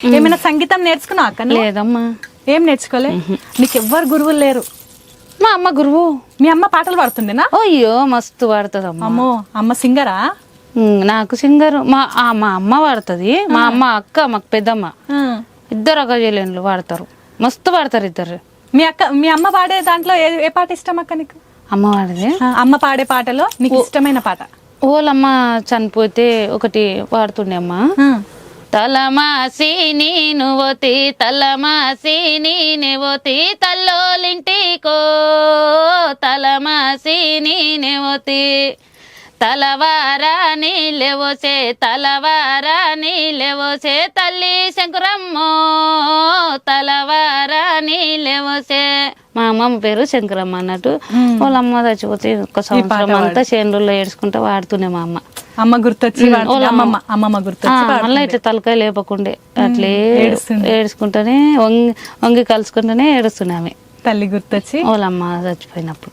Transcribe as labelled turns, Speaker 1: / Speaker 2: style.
Speaker 1: ఏమైనా సంగీతం నేర్చుకున్నావు అక్క?
Speaker 2: లేదమ్మా.
Speaker 1: ఏం నేర్చుకోలే? నీకు ఎవ్వరు గురువులు లేరు.
Speaker 2: మా అమ్మ గురువు.
Speaker 1: మీ అమ్మ పాటలు పాడుతుండేనా
Speaker 2: అయ్యో మస్తు పాడుతుందమ్మా.
Speaker 1: అమ్మో అమ్మ సింగరా?
Speaker 2: ఉమ్, నాకు సింగర్. మా మా అమ్మ పాడుతుంది. మా అమ్మ అక్క మాకు పెద్దమ్మ. ఇద్దరు అక్క చెల్లెళ్ళు పాడతారు. మస్తు పాడతారు ఇద్దరు.
Speaker 1: మీ అక్క మీ అమ్మ పాడే దాంట్లో ఏ ఏ పాట ఇష్టం అక్క నీకు?
Speaker 2: అమ్మ పాడది?
Speaker 1: అమ్మ పాడే పాటలో నీకు ఇష్టమైన పాట.
Speaker 2: ఓలమ్మ చనిపోతే ఒకటి పాడుతుండే అమ్మ. తలమాసి నేను పోతి తలమాసి నేనే తల్లోలింటికో. తలమాసి నేనే పోతి తలవారా నీళ్ళెవోసే తలవారా నీళ్ళెవోసే తల్లి శంకురమ్మో. తలవారా నీళ్ళెవోసే మా అమ్మమ్మ పేరు శంకరమ్మ అన్నట్టు. వాళ్ళ అమ్మ చచ్చిపోతే ఒక సంవత్సరం అంతా చేనులో ఏడ్చుకుంటా వాడుతుండే మా అమ్మ.
Speaker 1: అమ్మ గుర్తొచ్చి. అమ్మమ్మ అమ్మమ్మ గుర్తొచ్చి
Speaker 2: మళ్ళీ ఇట్లా తలకాయ లేపకుండే అట్లే. ఏడుచుకుంటానే వంగి వంగి కలుసుకుంటూనే ఏడుస్తుండే ఆమె
Speaker 1: తల్లి గుర్తొచ్చి
Speaker 2: వాళ్ళ అమ్మ చచ్చిపోయినప్పుడు.